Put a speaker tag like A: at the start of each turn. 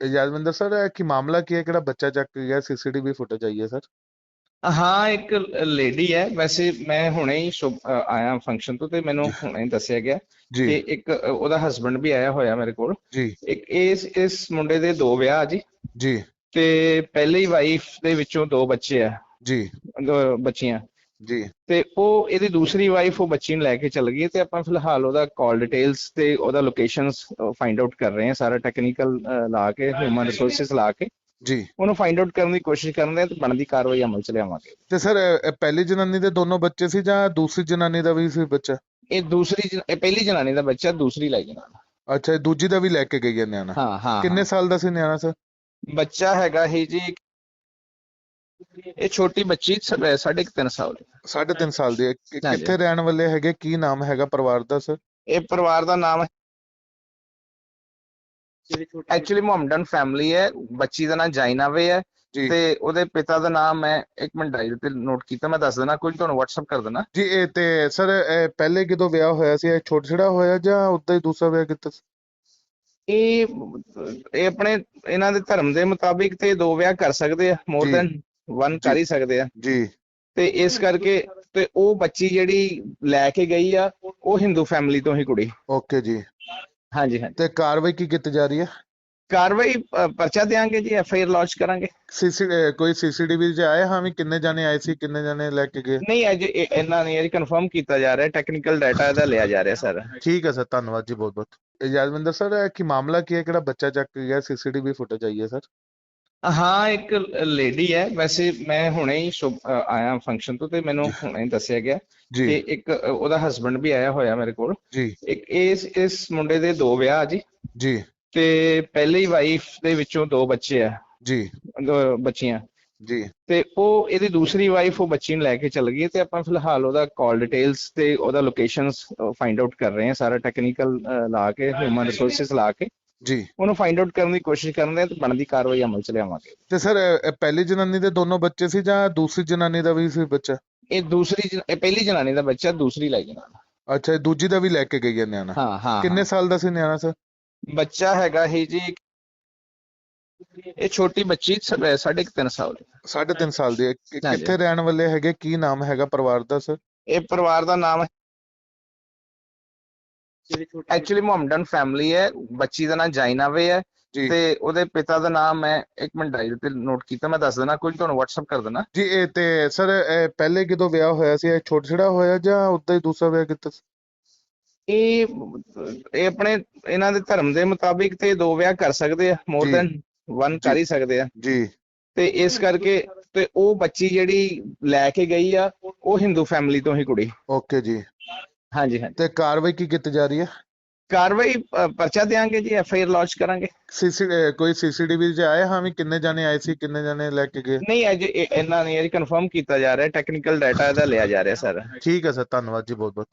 A: Yadvinder sir ਇਹ ਕੀ ਮਾਮਲਾ ਕੀ ਹੈ ਕਿਹੜਾ ਬੱਚਾ ਚੱਕ ਗਿਆ ਸੀਸੀਟੀਵੀ ਫੁਟੇਜ ਆਈ ਹੈ ਸਰ
B: ਹਾਂ ਇੱਕ ਲੇਡੀ ਹੈ ਵੈਸੇ ਮੈਂ ਹੁਣੇ ਹੀ ਸ਼ੁਭ- ਅ, ਆਇਆ ਫੰਕਸ਼ਨ ਤੋਂ ਤੇ ਮੈਨੂੰ ਹੁਣੇ ਹੀ ਦੱਸਿਆ ਗਿਆ
A: ਜੀ
B: ਇੱਕ ਅ, ਉਹਦਾ ਹਸਬੰਡ ਵੀ ਆਇਆ ਹੋਇਆ ਮੇਰੇ ਕੋਲ
A: ਜੀ
B: ਇੱਕ ਇਸ ਇਸ ਮੁੰਡੇ ਦੇ ਦੋ ਵਿਆਹ ਜੀ
A: ਜੀ
B: ਤੇ ਪਹਿਲੀ ਵਾਈਫ ਦੇ ਵਿੱਚੋਂ ਦੋ ਬੱਚੇ ਆ
A: ਜੀ
B: ਦੋ ਬੱਚੀਆਂ
A: ਜੀ।
B: ਤੇ ਉਹ ਇਹਦੀ ਦੂਸਰੀ ਵਾਈਫ ਉਹ ਬੱਚੀ ਨੂੰ ਲੈ ਕੇ ਚਲ ਗਈ ਹੈ ਤੇ ਆਪਾਂ ਫਿਲਹਾਲ ਉਹਦਾ ਕਾਲ ਡਿਟੇਲਸ ਤੇ ਉਹਦਾ ਲੋਕੇਸ਼ਨਸ ਫਾਈਂਡ ਆਊਟ ਕਰ ਰਹੇ ਹਾਂ ਸਾਰਾ ਟੈਕਨੀਕਲ ਲਾ ਕੇ ਹਿਊਮਨ ਰਿਸੋਰਸਸ ਲਾ ਕੇ।
A: ਜੀ।
B: ਉਹਨੂੰ ਫਾਈਂਡ ਆਊਟ ਕਰਨ ਦੀ ਕੋਸ਼ਿਸ਼ ਕਰਦੇ ਹਾਂ ਤੇ ਬਣਦੀ ਕਾਰਵਾਈ ਅਮਲ ਚ ਲਿਆਵਾਂਗੇ।
A: ਤੇ ਸਰ ਪਹਿਲੀ ਜਨਾਨੀ ਦੇ ਦੋਨੋਂ ਬੱਚੇ ਸੀ ਜਾਂ ਦੂਸਰੀ ਜਨਾਨੀ ਦਾ ਵੀ ਸੀ ਬੱਚਾ?
B: ਇਹ ਦੂਸਰੀ ਇਹ ਪਹਿਲੀ ਜਨਾਨੀ ਦਾ ਬੱਚਾ ਦੂਸਰੀ ਲੈ ਜਨਾਨਾ
A: ਅੱਛਾ ਇਹ ਦੂਜੀ ਦਾ ਵੀ ਲੈ ਕੇ ਗਈ ਹੈ ਨਿਆਣਾ।
B: ਹਾਂ ਹਾਂ
A: ਕਿੰਨੇ ਸਾਲ ਦਾ ਸੀ ਨਿਆਣਾ ਸਰ?
B: ਬੱਚਾ ਹੈਗਾ ਹੀ ਜੀ ਇਹ ਛੋਟੀ ਬੱਚੀ ਸਾਢੇ ਕੁ ਤਿੰਨ ਸਾਲ ਦੀ
A: 3.5 ਸਾਲ ਦੀ ਹੈ। ਕਿੱਥੇ ਰਹਿਣ ਵਾਲੇ ਹੈਗੇ? ਕੀ ਨਾਮ ਹੈਗਾ ਪਰਿਵਾਰ ਦਾ ਸਰ?
B: ਇਹ ਪਰਿਵਾਰ ਦਾ ਨਾਮ ਐਕਚੁਅਲੀ ਮੁਹੰਮਡਨ ਫੈਮਿਲੀ ਹੈ। ਬੱਚੀ ਦਾ ਨਾਮ ਜਾਇਨਾਵੇ ਹੈ। ਤੇ ਉਹਦੇ ਪਿਤਾ ਦਾ ਨਾਮ ਮੈਂ ਇੱਕ ਮਿੰਟ ਡਾਇਰੀ ਤੇ ਨੋਟ ਕੀਤਾ ਮੈਂ ਦੱਸ ਦੇਣਾ ਕੋਈ ਤੁਹਾਨੂੰ WhatsApp ਕਰ ਦੇਣਾ
A: ਜੀ ਇਹ ਤੇ ਸਰ ਪਹਿਲੇ ਕਿਦੋਂ ਵਿਆਹ ਹੋਇਆ ਸੀ? ਇਹ ਛੋਟਾ ਛੜਾ ਹੋਇਆ ਜਾਂ ਉਦਾਂ ਹੀ ਦੂਸਰਾ ਵਿਆਹ ਕੀਤਾ ਸੀ?
B: ਇਹ ਇਹ ਆਪਣੇ ਇਹਨਾਂ ਦੇ ਧਰਮ ਦੇ ਮੁਤਾਬਿਕ ਤੇ ਦੋ ਵਿਆਹ ਕਰ ਸਕਦੇ ਆ ਮੋਰ। ਦੈਨ ਵਨ ਕਰ ਹੀ ਸਕਦੇ ਆ।
A: ਜੀ।
B: ਤੇ ਇਸ ਕਰਕੇ ਤੇ ਉਹ ਬੱਚੀ ਜਿਹੜੀ ਲੈ ਕੇ ਗਈ ਆ ਉਹ ਹਿੰਦੂ ਫੈਮਿਲੀ ਤੋਂ ਹੀ ਕੁੜੀ।
A: ਓਕੇ ਜੀ।
B: ਹਾਂਜੀ ਹਾਂਜੀ।
A: ਤੇ ਕਾਰਵਾਈ ਕੀ ਕੀਤੀ ਜਾ ਰਹੀ ਹੈ
B: ਕਾਰਵਾਈ ਅ, ਪਰਚਾ ਦੇਾਂਗੇ ਜੀ ਐਫ ਆਈ ਆਰ ਲਾਂਚ ਕਰਾਂਗੇ।
A: ਸੀਸੀ ਕੋਈ ਸੀਸੀਟੀਵੀ 'ਚ ਆਏ ਹਾਂ ਵੀ ਕਿੰਨੇ ਜਾਣੇ ਆਏ ਸੀ ਕਿੰਨੇ ਜਾਣੇ ਲੈ ਕੇ ਗਏ?
B: ਨਹੀਂ ਅਜੇ ਇਹ- ਇਹਨਾਂ ਨਹੀਂ ਅਜੇ ਕਨਫਰਮ ਕੀਤਾ ਜਾ ਰਿਹਾ ਟੈਕਨੀਕਲ ਡਾਟਾ ਇਹਦਾ ਲਿਆ ਜਾ ਰਿਹਾ ਸਰ
A: ਠੀਕ ਹੈ ਸਰ ਧੰਨਵਾਦ ਜੀ ਬਹੁਤ ਬਹੁਤ ਯਾਦਵਿੰਦਰ ਸਰ ਕੀ ਮਾਮਲਾ ਕੀ ਹੈ? ਕਿਹੜਾ ਬੱਚਾ ਚੱਕ ਕੇ ਗਿਆ? ਸੀਸੀਟੀਵੀ ਫੁਟੇਜ ਆਈ ਹੈ ਸਰ
B: ਹਾਂ ਇੱਕ ਲੇਡੀ ਹੈ। ਵੈਸੇ ਮੈਂ ਹੁਣੇ ਹੀ ਆਇਆ ਫੰਕਸ਼ਨ ਤੋਂ ਤੇ ਮੈਨੂੰ ਹੁਣੇ ਹੀ ਦੱਸਿਆ ਗਿਆ
A: ਜੀ।
B: ਇੱਕ ਉਹਦਾ ਹਸਬੰਡ ਵੀ ਆਇਆ ਹੋਇਆ ਮੇਰੇ ਕੋਲ।
A: ਜੀ।
B: ਇੱਕ ਇਸ ਇਸ ਮੁੰਡੇ ਦੇ ਦੋ ਵਿਆਹ ਜੀ।
A: ਜੀ।
B: ਤੇ ਪਹਿਲੀ ਵਾਈਫ ਦੇ ਵਿੱਚੋਂ ਦੋ ਬੱਚੇ ਆ।
A: ਜੀ।
B: ਦੋ ਬੱਚੀਆਂ।
A: ਜੀ।
B: ਤੇ ਉਹ ਇਹਦੀ ਦੂਸਰੀ ਵਾਈਫ ਉਹ ਬੱਚੀ ਨੂੰ ਲੈ ਕੇ ਚਲ ਗਈ ਤੇ ਆਪਾਂ ਫਿਲਹਾਲ ਉਹਦਾ ਕਾਲ ਡਿਟੇਲਸ ਤੇ ਉਹਦਾ ਲੋਕੇਸ਼ਨਸ ਫਾਈਂਡ ਆਊਟ ਕਰ ਰਹੇ ਹਾਂ। ਸਾਰਾ ਟੈਕਨੀਕਲ ਲਾ ਕੇ ਹਿਊਮਨ ਰਿਸੋਰਸਸ ਲਾ ਕੇ।
A: ਜੀ।
B: ਉਹਨੂੰ ਫਾਈਂਡ ਆਊਟ ਕਰਨ ਦੀ ਕੋਸ਼ਿਸ਼ ਕਰਦੇ ਹਾਂ ਤੇ ਬਣਦੀ ਕਾਰਵਾਈ ਅਮਲ ਚ ਲਿਆਵਾਂਗੇ।
A: ਤੇ ਸਰ ਇਹ ਪਹਿਲੀ ਜਨਾਨੀ ਦੇ ਦੋਨੋਂ ਬੱਚੇ ਸੀ ਜਾਂ ਦੂਸਰੀ ਜਨਾਨੀ ਦਾ ਵੀ ਸੀ ਬੱਚਾ?
B: ਇਹ ਦੂਸਰੀ ਜਨ- ਇਹ ਪਹਿਲੀ ਜਨਾਨੀ ਦਾ ਬੱਚਾ ਦੂਸਰੀ ਲੈ ਜਨਾਨਾ
A: ਅੱਛਾ ਇਹ ਦੂਜੀ ਦਾ ਵੀ ਲੈ ਕੇ ਗਈ ਹੈ ਨਿਆਣਾ?
B: ਹਾਂ ਹਾਂ
A: ਕਿੰਨੇ ਸਾਲ ਦਾ ਸੀ ਨਿਆਣਾ ਸਰ?
B: ਬੱਚਾ ਹੈਗਾ ਹੀ ਜੀ ਇਹ ਛੋਟੀ ਬੱਚੀ ਸ- ਸਾਢੇ ਕੁ ਤਿੰਨ ਸਾਲ ਦੀ।
A: 3.5 ਸਾਲ ਦੀ ਹੈ। ਕਿ-
B: ਹਾਂਜੀ।
A: ਕਿੱਥੇ ਰਹਿਣ ਵਾਲੇ ਹੈਗੇ? ਕੀ ਨਾਮ ਹੈਗਾ ਪਰਿਵਾਰ ਦਾ ਸਰ?
B: ਇਹ ਪਰਿਵਾਰ ਦਾ ਨਾਮ ਐਕਚੁਅਲੀ ਮੁਹੰਮਡਨ ਫੈਮਿਲੀ ਹੈ। ਬੱਚੀ ਦਾ ਨਾਮ ਜਾਇਨਾਵੇ ਹੈ। ਤੇ ਉਹਦੇ ਪਿਤਾ ਦਾ ਨਾਮ ਮੈਂ ਇੱਕ ਮਿੰਟ ਡਾਇਰੀ ਤੇ ਨੋਟ ਕੀਤਾ ਮੈਂ ਦੱਸ ਦੇਣਾ ਕੋਈ ਤੁਹਾਨੂੰ WhatsApp ਕਰ ਦੇਣਾ
A: ਜੀ ਇਹ ਤੇ ਸਰ ਇਹ ਪਹਿਲੇ ਕਿਦੋਂ ਵਿਆਹ ਹੋਇਆ ਸੀ? ਇਹ ਛੋਟਾ ਛੜਾ ਹੋਇਆ ਜਾਂ ਉਦਾਂ ਹੀ ਦੂਸਰਾ ਵਿਆਹ ਕੀਤਾ ਸੀ?
B: ਇਹ ਇਹ ਆਪਣੇ ਇਹਨਾਂ ਦੇ ਧਰਮ ਦੇ ਮੁਤਾਬਿਕ ਤੇ ਦੋ ਵਿਆਹ ਕਰ ਸਕਦੇ ਆ। ਮੋਰ। ਦੈਨ ਵਨ ਕਰ ਹੀ ਸਕਦੇ ਆ।
A: ਜੀ।
B: ਤੇ ਇਸ ਕਰਕੇ ਤੇ ਉਹ ਬੱਚੀ ਜਿਹੜੀ ਲੈ ਕੇ ਗਈ ਆ ਉਹ ਹਿੰਦੂ ਫੈਮਿਲੀ ਤੋਂ ਹੀ ਕੁੜੀ।
A: ਓਕੇ ਜੀ।
B: ਹਾਂਜੀ ਹਾਂਜੀ।
A: ਤੇ ਕਾਰਵਾਈ ਕੀ ਕੀਤੀ ਜਾ ਰਹੀ ਹੈ?
B: ਕਾਰਵਾਈ ਅ, ਪਰਚਾ ਦੇਾਂਗੇ ਜੀ ਐਫ ਆਈ ਆਰ ਲਾਂਚ ਕਰਾਂਗੇ।
A: ਸੀਸੀ ਕੋਈ ਸੀਸੀਟੀਵੀ 'ਚ ਆਏ ਹਾਂ ਵੀ ਕਿੰਨੇ ਜਾਣੇ ਆਏ ਸੀ ਕਿੰਨੇ ਜਾਣੇ ਲੈ ਕੇ ਗਏ?
B: ਨਹੀਂ ਅਜੇ ਇਹ- ਇਹਨਾਂ ਨਹੀਂ ਅਜੇ ਕਨਫਰਮ ਕੀਤਾ ਜਾ ਰਿਹਾ ਟੈਕਨੀਕਲ ਡਾਟਾ ਇਹਦਾ ਲਿਆ ਜਾ ਰਿਹਾ ਸਰ।
A: ਠੀਕ ਹੈ ਸਰ। ਧੰਨਵਾਦ ਜੀ ਬਹੁਤ ਬਹੁਤ